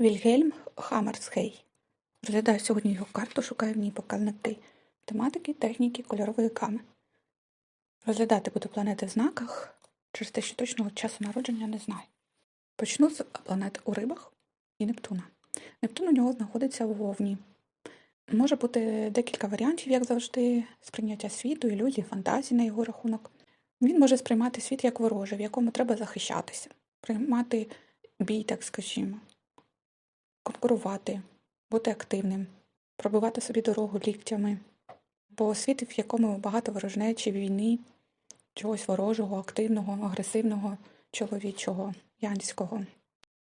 Вільгельм Хаммерсхей. Розглядаю сьогодні його карту, шукаю в ній показники тематики, техніки, кольорової гами. Розглядати буду планети в знаках, через те, що точного часу народження не знаю. Почну з планет у рибах і Нептуна. Нептун у нього знаходиться у Вовні. Може бути декілька варіантів, як завжди, сприйняття світу, ілюзій, фантазій на його рахунок. Він може сприймати світ як ворожий, в якому треба захищатися, приймати бій, так скажімо, конкурувати, бути активним, пробивати собі дорогу ліктями, бо світ, в якому багато ворожнечі, війни, чогось ворожого, активного, агресивного, чоловічого, янського.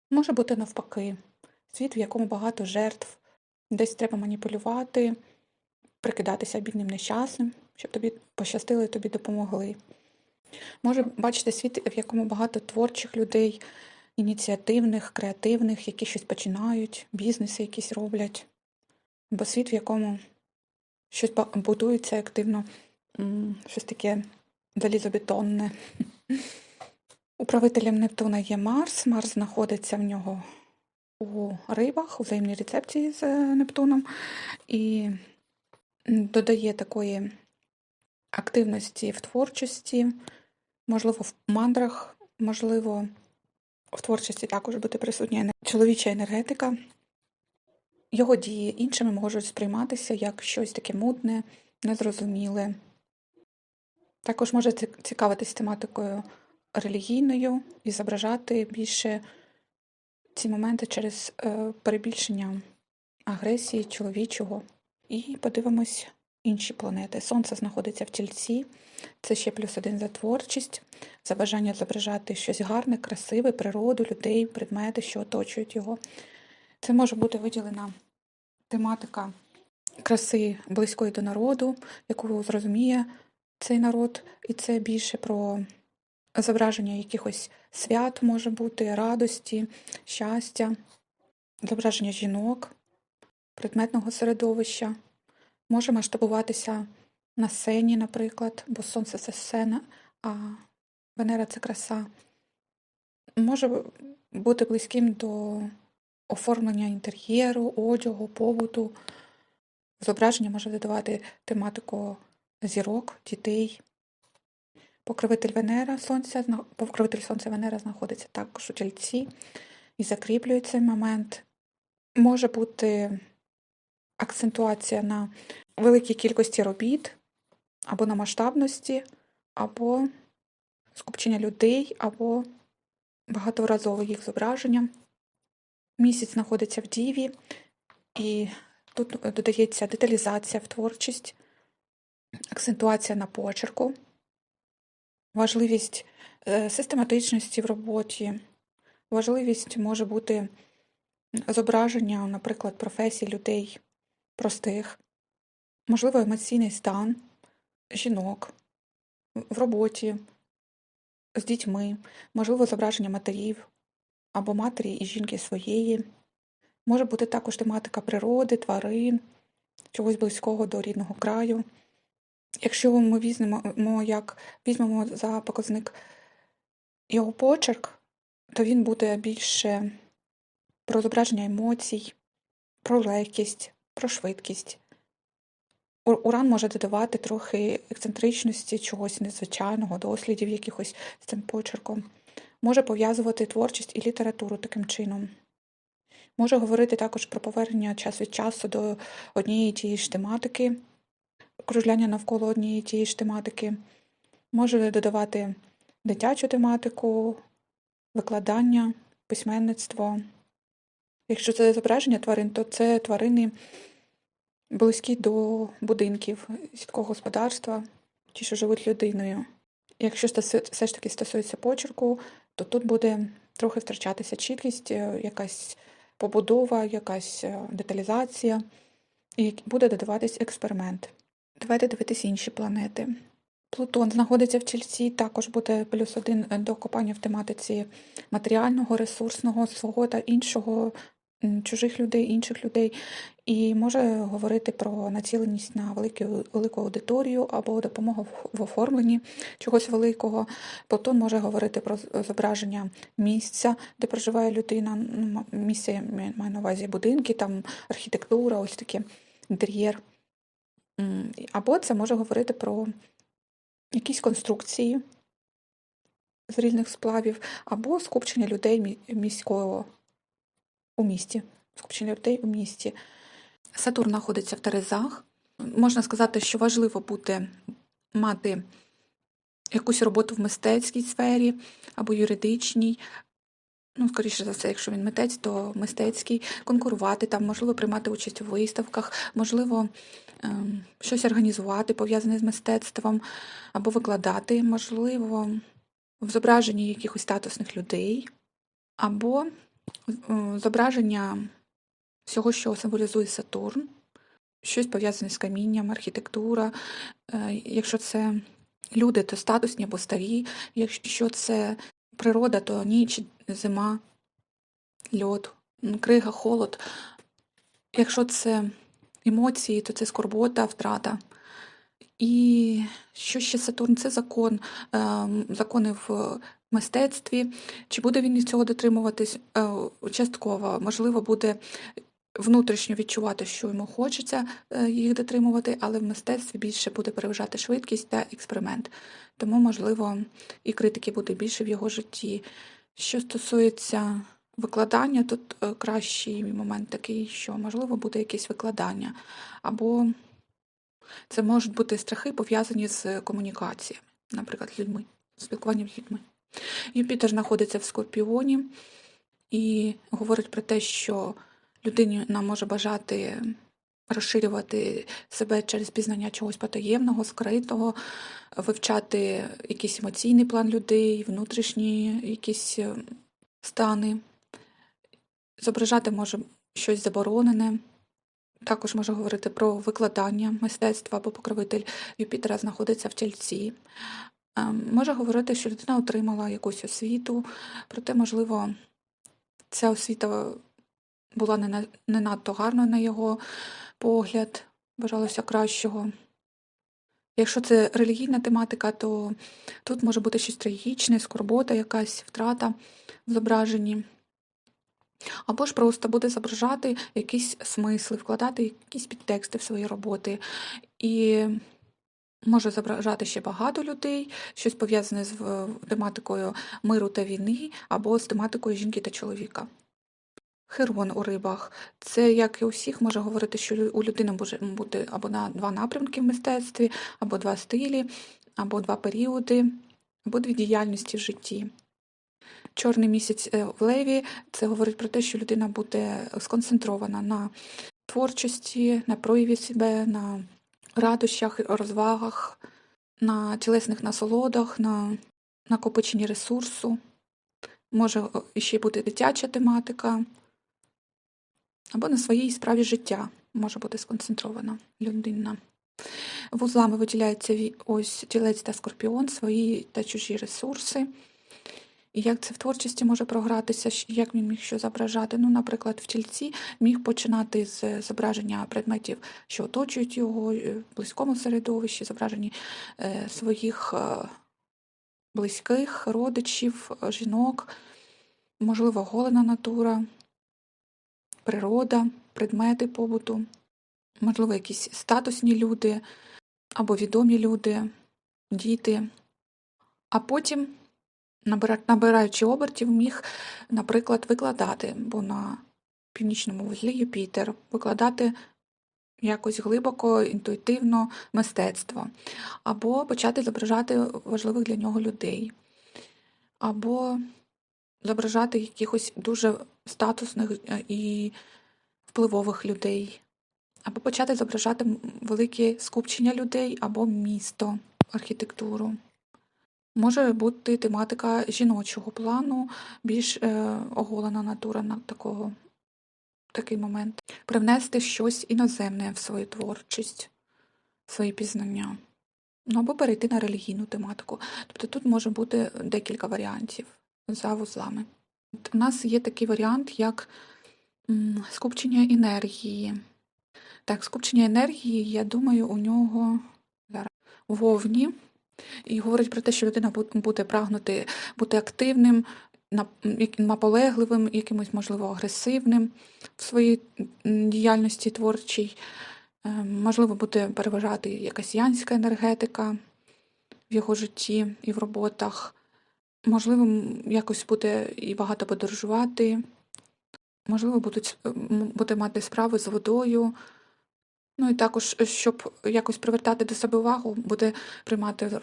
Може бути навпаки, світ, в якому багато жертв, десь треба маніпулювати, прикидатися бідним нещасним, щоб тобі пощастили, тобі допомогли. Може бачити світ, в якому багато творчих людей, ініціативних, креативних, які щось починають, бізнеси якісь роблять, або світ, в якому щось будується активно, щось таке залізобетонне. Управителем Нептуна є Марс. Марс знаходиться в нього у рибах, у взаємній рецепції з е, Нептуном, і додає такої активності в творчості, можливо, в мандрах, можливо, в творчості також буде присутня чоловіча енергетика. Його дії іншими можуть сприйматися як щось таке мутне, незрозуміле. Також може ці- цікавитись тематикою релігійною і зображати більше ці моменти через е, перебільшення агресії чоловічого. І подивимось інші планети. Сонце знаходиться в тільці, це ще плюс один за творчість, за бажання зображати щось гарне, красиве, природу, людей, предмети, що оточують його. Це може бути виділена тематика краси близької до народу, яку зрозуміє цей народ, і це більше про зображення якихось свят може бути, радості, щастя, зображення жінок, предметного середовища. Може масштабуватися на сцені, наприклад, бо сонце це сцена, а Венера це краса. Може бути близьким до оформлення інтер'єру, одягу, побуту. Зображення може додавати тематику зірок, дітей. Покровитель Венера Сонця, покровитель Сонця Венера знаходиться також у тільці і закріплює цей момент. Може бути акцентуація на великій кількості робіт, або на масштабності, або скупчення людей, або багаторазове їх зображення. Місяць знаходиться в Діві, і тут додається деталізація в творчість, акцентуація на почерку, важливість е, систематичності в роботі, важливість може бути зображення, наприклад, професій людей простих, можливо, емоційний стан жінок в роботі, з дітьми, можливо, зображення матерів або матері і жінки своєї. Може бути також тематика природи, тварин, чогось близького до рідного краю. Якщо ми візьмемо, як візьмемо за показник його почерк, то він буде більше про зображення емоцій, про легкість, про швидкість. Уран може додавати трохи ексцентричності, чогось незвичайного, дослідів якихось з цим почерком. Може пов'язувати творчість і літературу таким чином. Може говорити також про повернення час від часу до однієї тієї ж тематики, кружляння навколо однієї тієї ж тематики. Може додавати дитячу тематику, викладання, письменництво. Якщо це зображення тварин, то це тварини близькі до будинків сільського господарства, ті, що живуть людиною. Якщо все ж таки стосується почерку, то тут буде трохи втрачатися чіткість, е, якась побудова, якась е, деталізація, і буде додаватись експеримент. Давайте дивитись інші планети. Плутон знаходиться в Тільці, також буде плюс один до копання в тематиці матеріального, ресурсного, свого та іншого чужих людей, інших людей, і може говорити про націленість на велику, велику аудиторію або допомогу в- оформленні чогось великого. Платон може говорити про зображення місця, де проживає людина. Ну, Місце я маю на увазі будинки, там архітектура, ось таке інтер'єр. Або це може говорити про якісь конструкції з різних сплавів, або скупчення людей міського у місті. Скупчення людей у місті. Сатурн знаходиться в Терезах. Можна сказати, що важливо бути мати якусь роботу в мистецькій сфері або юридичній. Ну, скоріше за все, якщо він митець, то мистецький, конкурувати там, можливо, приймати участь у виставках, можливо, ем, щось організувати, пов'язане з мистецтвом, або викладати, можливо, в зображенні якихось статусних людей, або зображення всього, що символізує Сатурн, щось пов'язане з камінням, архітектура. Е, Якщо це люди, то статусні або старі, якщо це природа, то ніч, зима, льод, крига, холод. Якщо це емоції, то це скорбота, втрата. І що ще Сатурн? Це закон, ем, закони в мистецтві. Чи буде він із цього дотримуватись? Е, Частково, можливо, буде внутрішньо відчувати, що йому хочеться е, їх дотримувати, але в мистецтві більше буде переважати швидкість та експеримент. Тому, можливо, і критики буде більше в його житті. Що стосується викладання, тут е, кращий момент такий, що можливо буде якесь викладання, або це можуть бути страхи пов'язані з комунікаціями, наприклад, людьми, спілкуванням з людьми. Юпітер знаходиться в Скорпіоні і говорить про те, що людина може бажати розширювати себе через пізнання чогось потаємного, скритого, вивчати якийсь емоційний план людей, внутрішні якісь е, стани. Зображати може щось заборонене. Також може говорити про викладання мистецтва або покровитель Юпітера знаходиться в тільці. Може говорити, що людина отримала якусь освіту, проте, можливо, ця освіта була не, не надто гарна на його погляд, бажалося кращого. Якщо це релігійна тематика, то тут може бути щось трагічне, скорбота, якась втрата в зображенні. Або ж просто буде зображати якісь смисли, вкладати якісь підтексти в свої роботи. І може зображати ще багато людей, щось пов'язане з е, тематикою миру та війни, або з тематикою жінки та чоловіка. Херон у рибах. Це, як і у всіх, може говорити, що у людини може бути або на два напрямки в мистецтві, або два стилі, або два періоди, або дві діяльності в житті. Чорний місяць е, в леві це говорить про те, що людина буде сконцентрована на творчості, на прояві себе, на радощах, розвагах, на тілесних насолодах, на накопиченні ресурсу. Може ще бути дитяча тематика, або на своїй справі життя може бути сконцентрована людина. Вузлами виділяються ві- ось тілець та скорпіон, свої та чужі ресурси. І як це в творчості може програтися, як він міг що зображати? Ну, наприклад, в тільці міг починати з зображення предметів, що оточують його е, в близькому середовищі, зображені е, своїх е, близьких, родичів, жінок, можливо, голена натура, природа, предмети побуту, можливо, якісь статусні люди або відомі люди, діти. А потім набираючи обертів, міг, наприклад, викладати, бо на північному вузлі Юпітер, викладати якось глибоко, інтуїтивно мистецтво, або почати зображати важливих для нього людей, або зображати якихось дуже статусних е, і впливових людей, або почати зображати великі скупчення людей або місто, архітектуру. Може бути тематика жіночого плану, більш е, оголена натура на такого, такий момент. Привнести щось іноземне в свою творчість, в свої пізнання. Ну або перейти на релігійну тематику. Тобто тут може бути декілька варіантів за вузлами. У нас є такий варіант, як Скупчення енергії. Так, скупчення енергії, я думаю, у нього зараз вовні. І говорить про те, що людина буде прагнути бути активним, наполегливим, якимось, можливо, агресивним в своїй діяльності творчій. Е, Можливо, буде переважати якась янська енергетика в його житті і в роботах. Можливо, якось буде і багато подорожувати. Можливо, будуть, буде мати справи з водою. Ну і також, е, щоб якось привертати до себе увагу, буде приймати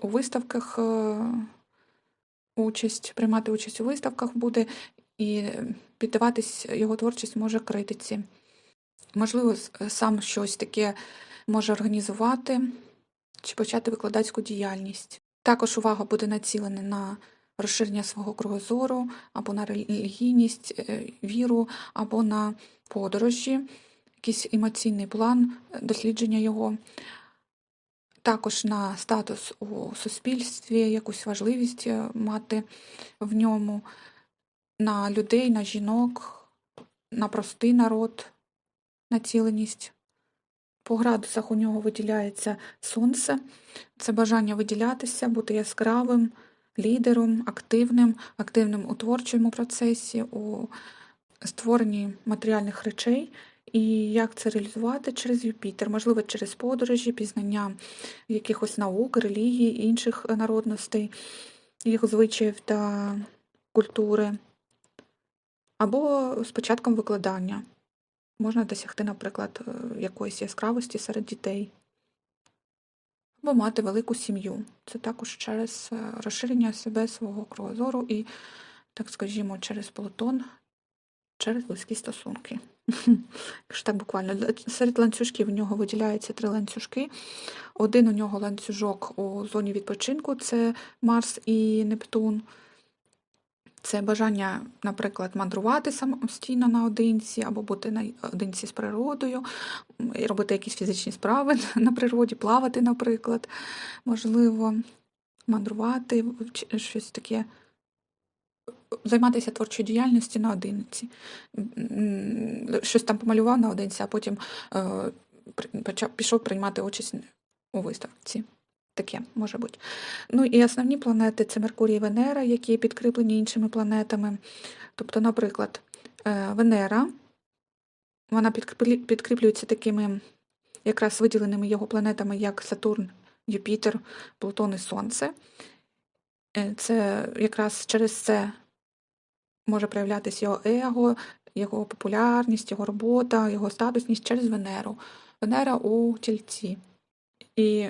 у виставках е, участь, приймати участь у виставках буде і е, піддаватись його творчість може критиці. Можливо, сам щось таке може організувати чи почати викладацьку діяльність. Також увага буде націлена на розширення свого кругозору, або на релігійність, е, віру, або на подорожі, якийсь емоційний план е, дослідження його. Також на статус у суспільстві, якусь важливість е, мати в ньому, на людей, на жінок, на простий народ, націленість. По градусах у нього виділяється сонце, це бажання виділятися, бути яскравим, лідером, активним, активним у творчому процесі, у створенні матеріальних речей. І як це реалізувати через Юпітер, можливо, через подорожі, пізнання якихось наук, релігій, інших народностей, їх звичаїв та культури, або з початком викладання. Можна досягти, наприклад, е, якоїсь яскравості серед дітей. Або мати велику сім'ю. Це також через е, розширення себе свого кругозору і, так скажімо, через Плутон, через близькі стосунки. Так буквально. Серед ланцюжків у нього виділяються три ланцюжки. Один у нього ланцюжок у зоні відпочинку це Марс і Нептун. Це бажання, наприклад, мандрувати самостійно наодинці, або бути наодинці з природою, робити якісь фізичні справи на природі, плавати, наприклад, можливо, мандрувати, щось таке, займатися творчою діяльністю наодинці. Щось там помалював наодинці, а потім е, пішов приймати участь у виставці. Таке може бути. Ну і основні планети це Меркурій і Венера, які підкріплені іншими планетами. Тобто, наприклад, е, Венера, вона підкріплюється такими якраз виділеними його планетами, як Сатурн, Юпітер, Плутон і Сонце. Е, Це якраз через це може проявлятися його его, його популярність, його робота, його статусність через Венеру. Венера у тільці. І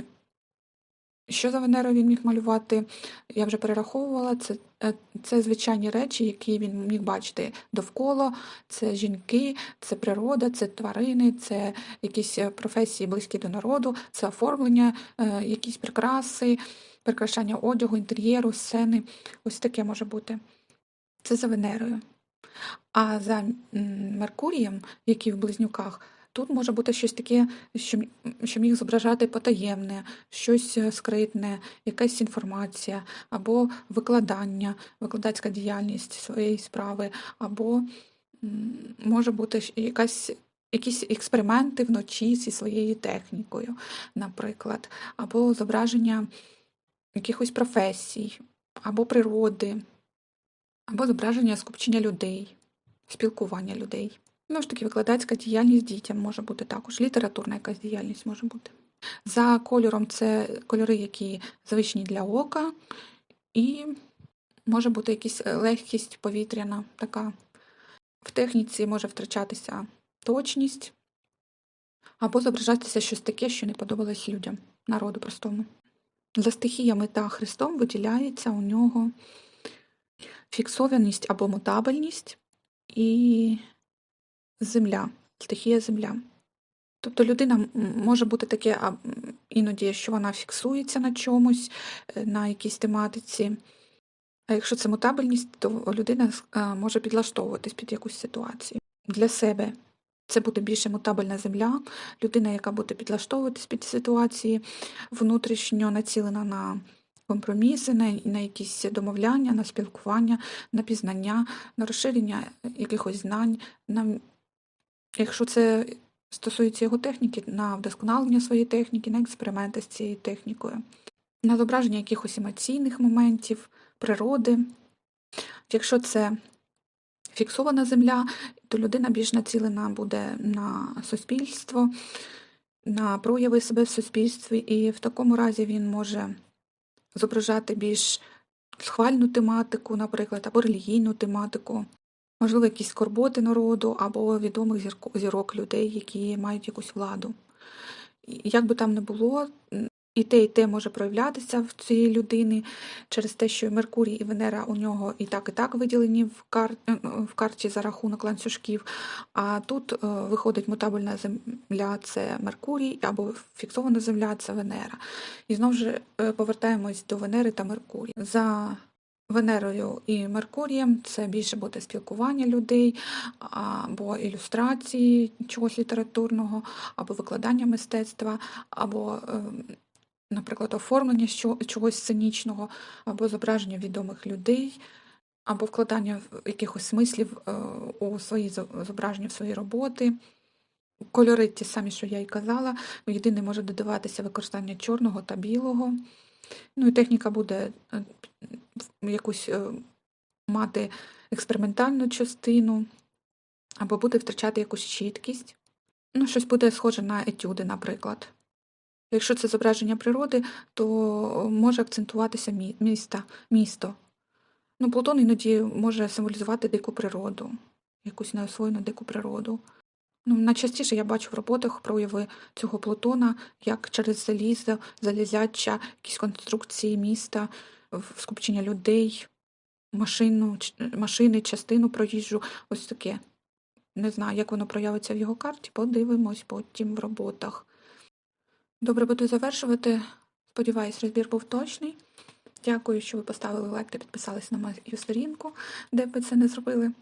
що за Венеру він міг малювати, я вже перераховувала. Це, е, це звичайні речі, які він міг бачити довкола. Це жінки, це природа, це тварини, це якісь е, професії близькі до народу, це оформлення, е, якісь прикраси, прикрашання одягу, інтер'єру, сцени. Ось таке може бути. Це за Венерою. А за Меркурієм, який в близнюках, тут може бути щось таке, що, що міг зображати потаємне, щось е, скритне, якась інформація, або викладання, викладацька діяльність своєї справи, або може бути якась. Якісь експерименти вночі зі своєю технікою, наприклад, або зображення якихось професій, або природи, або зображення скупчення людей, спілкування людей. Ну ж таки, викладацька діяльність дітям може бути також, літературна якась діяльність може бути. За кольором це кольори, які звичні для ока, і може бути якась е, легкість повітряна така. В техніці може втрачатися точність, або зображатися щось таке, що не подобалось людям, народу простому. За стихіями та Христом виділяється у нього фіксованість або мутабельність і земля, стихія земля. Тобто людина може бути таке іноді, що вона фіксується на чомусь, е, на якійсь тематиці. А якщо це мутабельність, то людина е, може підлаштовуватись під якусь ситуацію. Для себе це буде більше мутабельна земля, людина, яка буде підлаштовуватись під ситуації, внутрішньо націлена на компроміси, на, на якісь домовляння, на спілкування, на пізнання, на розширення якихось знань, на, якщо це стосується його техніки, на вдосконалення своєї техніки, на експерименти з цією технікою, на зображення якихось емоційних моментів, природи. Якщо це фіксована земля, то людина більш націлена буде на суспільство, на прояви себе в суспільстві, і в такому разі він може зображати більш схвальну тематику, наприклад, або релігійну тематику, можливо, якісь скорботи народу, або відомих зірок людей, які мають якусь владу. Як би там не було, і те, і те може проявлятися в цієї людини через те, що Меркурій і Венера у нього і так, і так виділені в, кар... е, в карті за рахунок ланцюжків. А тут е, виходить мутабельна земля це Меркурій, або фіксована земля це Венера. І знову ж е, повертаємось до Венери та Меркурія. За Венерою і Меркурієм це більше буде спілкування людей, або ілюстрації чогось літературного, або викладання мистецтва, або, ем, наприклад, оформлення чогось сценічного, або зображення відомих людей, або вкладання якихось смислів е, у свої зображення в свої роботи. Кольори ті самі, що я і казала. Єдине може додаватися використання чорного та білого. Ну і техніка буде е, якусь е, мати експериментальну частину, або буде втрачати якусь чіткість. Ну, щось буде схоже на етюди, наприклад. Якщо це зображення природи, то може акцентуватися міста, місто. Ну, Плутон іноді може символізувати дику природу, якусь неосвоєну дику природу. Ну, найчастіше я бачу в роботах прояви цього Плутона, як через залізо, залізяча, якісь конструкції міста, скупчення людей, машину, машини, частину проїжджу, ось таке. Не знаю, як воно проявиться в його карті, подивимось потім в роботах. Добре, буду завершувати. Сподіваюсь, розбір був точний. Дякую, що ви поставили лайк та підписались на мою сторінку, де б ви це не зробили.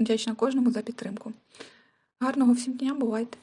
Вдячна кожному за підтримку. Гарного всім дня, бувайте!